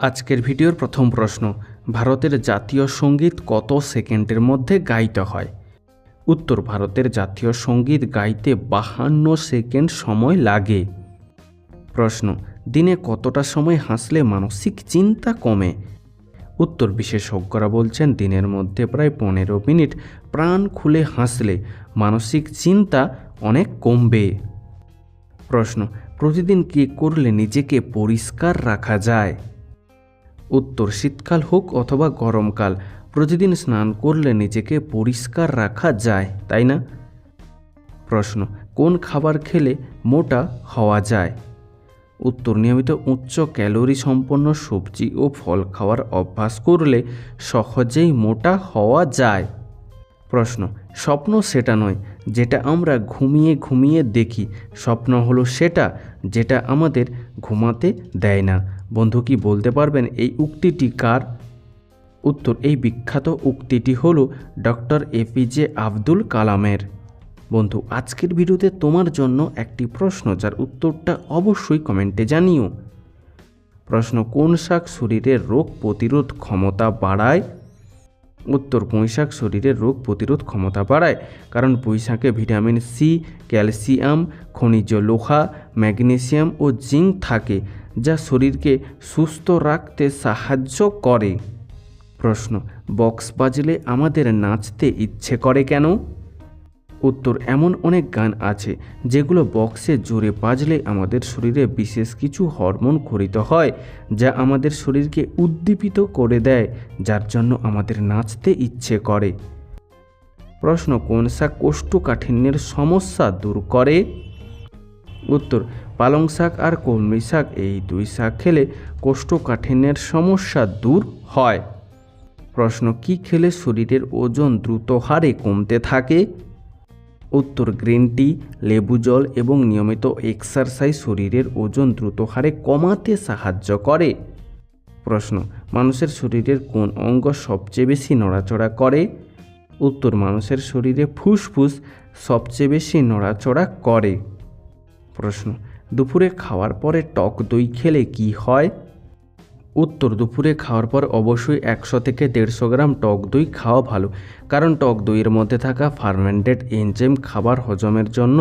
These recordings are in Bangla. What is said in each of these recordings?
আজকের ভিডিওর প্রথম প্রশ্ন, ভারতের জাতীয় সংগীত কত সেকেন্ডের মধ্যে গাইতে হয়? উত্তর, ভারতের জাতীয় সংগীত গাইতে বাহান্ন সেকেন্ড সময় লাগে। প্রশ্ন, দিনে কতটা সময় হাসলে মানসিক চিন্তা কমে? উত্তর, বিশেষজ্ঞরা বলছেন দিনের মধ্যে প্রায় পনেরো মিনিট প্রাণ খুলে হাসলে মানসিক চিন্তা অনেক কমবে। প্রশ্ন, প্রতিদিন কী করলে নিজেকে পরিষ্কার রাখা যায়? উত্তর শীতকাল হোক অথবা গরমকাল, প্রতিদিন স্নান করলে নিজেকে পরিষ্কার রাখা যায়, তাই না? প্রশ্ন, কোন খাবার খেলে মোটা হওয়া যায়? উত্তর, নিয়মিত উচ্চ ক্যালোরি সম্পন্ন সবজি ও ফল খাওয়ার অভ্যাস করলে সহজেই মোটা হওয়া যায়। প্রশ্ন, স্বপ্ন সেটা নয় যেটা আমরা ঘুমিয়ে ঘুমিয়ে দেখি। স্বপ্ন হলো সেটা যেটা আমাদের ঘুমাতে দেয় না। বন্ধু কি বলতে পারবেন? এই উক্তিটি কার? উত্তর, এই বিখ্যাত উক্তিটি হলো ডক্টর এপিজে আব্দুল কালামের। বন্ধু, আজকের ভিডিওতে তোমার জন্য একটি প্রশ্ন, যার উত্তরটা অবশ্যই কমেন্টে জানিও। প্রশ্ন, কোন শাক শরীরের রোগ প্রতিরোধ ক্ষমতা বাড়ায়? উত্তর পুঁইশাক শরীরের রোগ প্রতিরোধ ক্ষমতা বাড়ায়, কারণ পুঁইশাকে ভিটামিন সি, ক্যালসিয়াম, খনিজ লোহা, ম্যাগনেসিয়াম ও জিঙ্ক থাকে। যা শরীরকে সুস্থ রাখতে সাহায্য করে। প্রশ্ন, বক্স বাজলে আমাদের নাচতে ইচ্ছে করে কেন? উত্তর, এমন অনেক গান আছে যেগুলো বক্সে জোরে বাজলে আমাদের শরীরে বিশেষ কিছু হরমোন খরিত হয় যা আমাদের শরীরকে উদ্দীপিত করে দেয়, যার জন্য আমাদের নাচতে ইচ্ছে করে। প্রশ্ন, কোন কোষ্ঠকাঠিন্যের সমস্যা দূর করে? উত্তর, পালং শাক আর কলমি শাক, এই দুই শাক খেলে কোষ্ঠকাঠিন্যের সমস্যা দূর হয়। প্রশ্ন, কি খেলে শরীরের ওজন দ্রুত হারে কমতে থাকে? উত্তর, গ্রিন টি, লেবু জল এবং নিয়মিত এক্সারসাইজ শরীরের ওজন দ্রুত হারে কমাতে সাহায্য করে। প্রশ্ন, মানুষের শরীরের কোন অঙ্গ সবচেয়ে বেশি নড়াচড়া করে? উত্তর, মানুষের শরীরে ফুসফুস সবচেয়ে বেশি নড়াচড়া করে। প্রশ্ন, দুপুরে খাওয়ার পরে টক দই খেলে কি হয়? উত্তর, দুপুরে খাওয়ার পর অবশ্যই একশো থেকে দেড়শো গ্রাম টক দই খাওয়া ভালো, কারণ টক দইয়ের মধ্যে থাকা ফার্মেন্টেড এনজেম খাবার হজমের জন্য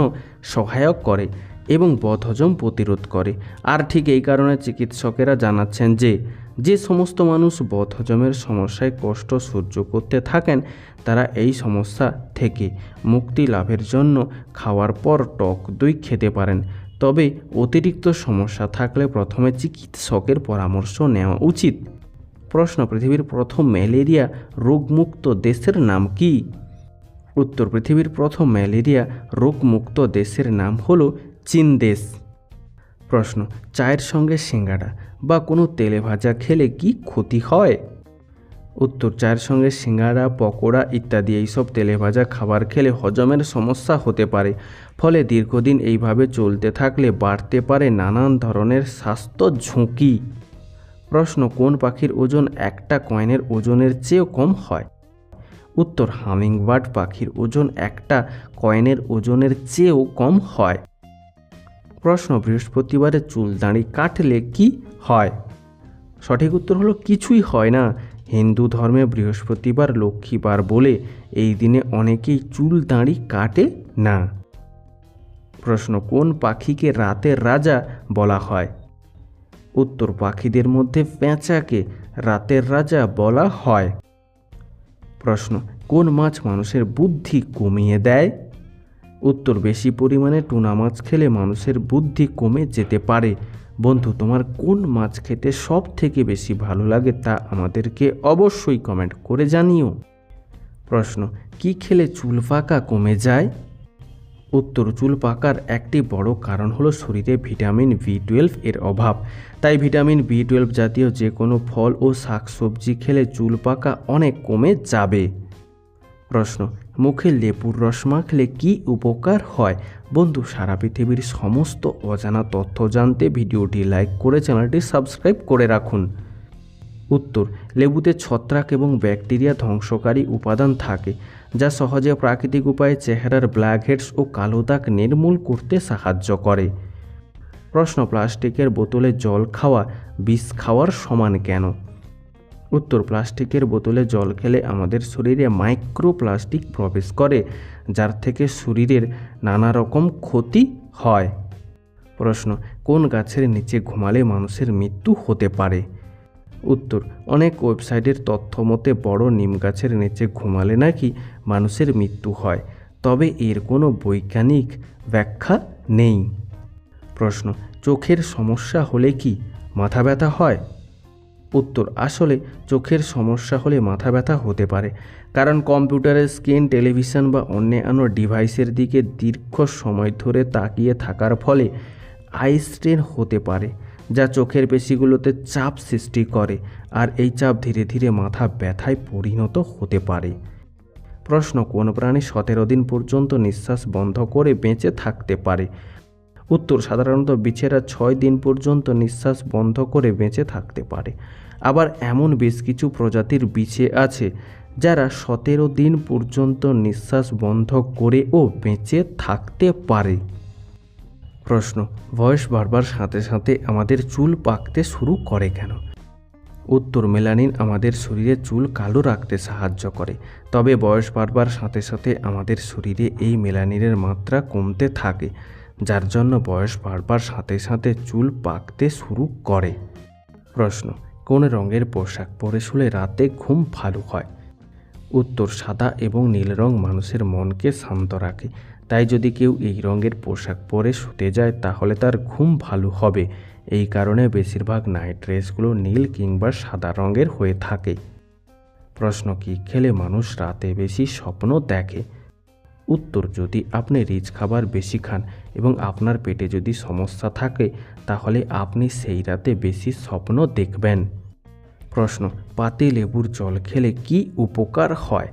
সহায়ক করে এবং বদহজম প্রতিরোধ করে। আর ঠিক এই কারণে চিকিৎসকেরা জানাচ্ছেন যে যে সমস্ত মানুষ বদহজমের সমস্যায় কষ্ট সহ্য করতে থাকেন, তারা এই সমস্যা থেকে মুক্তি লাভের জন্য খাওয়ার পর টক দই খেতে পারেন। তবে অতিরিক্ত সমস্যা থাকলে প্রথমে চিকিৎসকের পরামর্শ নেওয়া উচিত। প্রশ্ন, পৃথিবীর প্রথম ম্যালেরিয়া রোগমুক্ত দেশের নাম কি? উত্তর, পৃথিবীর প্রথম ম্যালেরিয়া রোগমুক্ত দেশের নাম হল চীন দেশ। প্রশ্ন, চায়ের সঙ্গে সিঙ্গাড়া বা কোনো তেলে ভাজা খেলে কি ক্ষতি হয়? উত্তর, চায়ের সঙ্গে সিঙ্গাড়া পকোড়া ইত্যাদি এইসব তেলে ভাজা খাবার খেলে হজমের সমস্যা হতে পারে। ফলে দীর্ঘদিন এইভাবে চলতে থাকলে বাড়তে পারে নানান ধরনের স্বাস্থ্য ঝুঁকি। প্রশ্ন, কোন পাখির ওজন একটা কয়েনের ওজনের চেয়েও কম হয়? উত্তর, হামিংবার্ড পাখির ওজন একটা কয়েনের ওজনের চেয়েও কম হয়। প্রশ্ন বৃহস্পতিবারে চুল দাঁড়ি কাটলে কি হয়? সঠিক উত্তর হলো, কিছুই হয় না। হিন্দু ধর্মে বৃহস্পতিবার লক্ষ্মীবার বলে এই দিনে অনেকেই চুল দাঁড়ি কাটে না। প্রশ্ন, কোন পাখিকে রাতের রাজা বলা হয়? উত্তর, পাখিদের মধ্যে পেঁচাকে রাতের রাজা বলা হয়। প্রশ্ন, কোন মাছ মানুষের বুদ্ধি কমিয়ে দেয়? উত্তর বেশি পরিমাণে টুনা মাছ খেলে মানুষের বুদ্ধি কমে যেতে পারে। বন্ধু, তোমার কোন মাছ খেতে সব থেকে বেশি ভালো লাগে তা আমাদেরকে অবশ্যই কমেন্ট করে জানিও। প্রশ্ন, কি খেলে চুল পাকা কমে যায়? উত্তর, চুল পাকার একটি বড় কারণ হলো শরীরে ভিটামিন বি টুয়েলভ এর অভাব। তাই ভিটামিন বি টুয়েলভ জাতীয় যে কোনো ফল ও শাকসবজি খেলে চুল পাকা অনেক কমে যাবে। প্রশ্ন মুখে লেবুর রস মাখলে কি উপকার হয়? বন্ধু, সারা পৃথিবীর সমস্ত অজানা তথ্য জানতে ভিডিওটি লাইক করে চ্যানেলটি সাবস্ক্রাইব করে রাখুন। উত্তর, লেবুতে ছত্রাক এবং ব্যাকটেরিয়া ধ্বংসকারী উপাদান থাকে, যা সহজে প্রাকৃতিক উপায়ে চেহারার ব্ল্যাক হেডস ও কালো দাগ নির্মূল করতে সাহায্য করে। প্রশ্ন, প্লাস্টিকের বোতলে জল খাওয়া, বিষ খাওয়ার সমান কেন? উত্তর প্লাস্টিকের বোতলে জল খেলে আমাদের শরীরে মাইক্রোপ্লাস্টিক প্রবেশ করে, যার থেকে শরীরের নানা রকম ক্ষতি হয়। প্রশ্ন, কোন গাছের নিচে ঘুমালে মানুষের মৃত্যু হতে পারে? উত্তর, অনেক ওয়েবসাইটের তথ্য মতে বড় নিম গাছের নিচে ঘুমালে নাকি মানুষের মৃত্যু হয়, তবে এর কোনো বৈজ্ঞানিক ব্যাখ্যা নেই। প্রশ্ন, চোখের সমস্যা হলে কি মাথা ব্যথা হয়? উত্তর, আসলে চোখের সমস্যা হলে মাথা ব্যথা হতে পারে। কারণ কম্পিউটারের স্ক্রিন, টেলিভিশন বা অন্যান্য ডিভাইসের দিকে দীর্ঘ সময় ধরে তাকিয়ে থাকার ফলে আই স্ট্রেন হতে পারে, যা চোখের পেশিগুলোতে চাপ সৃষ্টি করে আর এই চাপ ধীরে ধীরে মাথা ব্যথায় পরিণত হতে পারে। প্রশ্ন, কোন প্রাণী সতেরো দিন পর্যন্ত নিঃশ্বাস বন্ধ করে বেঁচে থাকতে পারে? উত্তর সাধারণত বিছেরা ছয় দিন পর্যন্ত নিঃশ্বাস বন্ধ করে বেঁচে থাকতে পারে। আবার এমন বেশ কিছু প্রজাতির বিছে আছে যারা সতেরো দিন পর্যন্ত নিঃশ্বাস বন্ধ করেও বেঁচে থাকতে পারে। প্রশ্ন, বয়স বাড়বার সাথে সাথে আমাদের চুল পাকতে শুরু করে কেন? উত্তর, মেলানিন আমাদের শরীরে চুল কালো রাখতে সাহায্য করে, তবে বয়স বাড়বার সাথে সাথে আমাদের শরীরে এই মেলানিনের মাত্রা কমতে থাকে। যার জন্য বয়স বাড়বার সাথে সাথে চুল পাকতে শুরু করে। প্রশ্ন, কোন রঙের পোশাক পরে শুলে রাতে ঘুম ভালো হয়? উত্তর, সাদা এবং নীল রং মানুষের মনকে শান্ত রাখে। তাই যদি কেউ এই রঙের পোশাক পরে শুতে যায়, তাহলে তার ঘুম ভালো হবে। এই কারণে বেশিরভাগ নাইট ড্রেসগুলো নীল কিংবা সাদা রঙের হয়ে থাকে। প্রশ্ন, কি খেলে মানুষ রাতে বেশি স্বপ্ন দেখে? উত্তর, যদি আপনি রিচ খাবার বেশি খান এবং আপনার পেটে যদি সমস্যা থাকে, তাহলে আপনি সেই রাতে বেশি স্বপ্ন দেখবেন। প্রশ্ন, পাতে লেবুর জল খেলে কি উপকার হয়?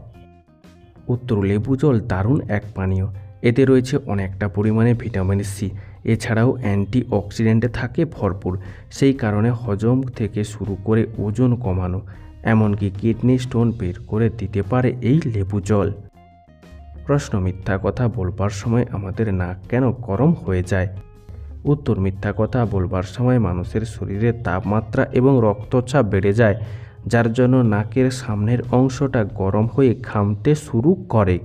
উত্তর, লেবু জল দারুণ এক পানীয়। এতে রয়েছে অনেকটা পরিমাণে ভিটামিন সি। এছাড়াও অ্যান্টি অক্সিডেন্টে থাকে ভরপুর, সেই কারণে হজম থেকে শুরু করে ওজন কমানো, এমনকি কিডনি স্টোন বের করে দিতে পারে এই লেবু জল। প্রশ্ন মিথ্যা কথা বলবার সময় আমাদের নাক কেন গরম হয়ে যায়? উত্তর, মিথ্যা কথা বলবার সময় মানুষের শরীরের তাপমাত্রা এবং রক্তচাপ বেড়ে যায়, যার জন্য নাকের সামনের অংশটা গরম হয়ে ঘামতে শুরু করে।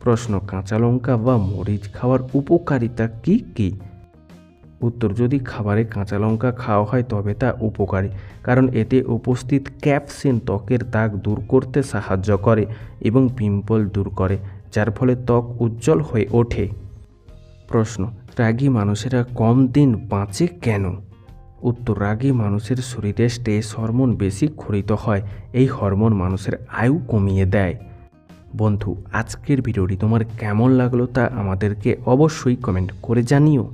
প্রশ্ন, কাঁচা লঙ্কা বা মরিচ খাওয়ার উপকারিতা কি কি? উত্তর, যদি খাবারে কাঁচা লঙ্কা খাওয়া হয় তবে তা উপকারী, কারণ এতে উপস্থিত ক্যাপসিন ত্বকের দাগ দূর করতে সাহায্য করে এবং পিম্পল দূর করে। যার ফলে ত্বক উজ্জ্বল হয়ে ওঠে। প্রশ্ন, রাগী মানুষেরা কম দিন বাঁচে কেন? উত্তর, রাগী মানুষের শরীরে স্ট্রেস হরমোন বেশি ক্ষরিত হয়, এই হরমোন মানুষের আয়ু কমিয়ে দেয়। বন্ধু, আজকের ভিডিওটি তোমার কেমন লাগল তা আমাদেরকে অবশ্যই কমেন্ট করে জানিও।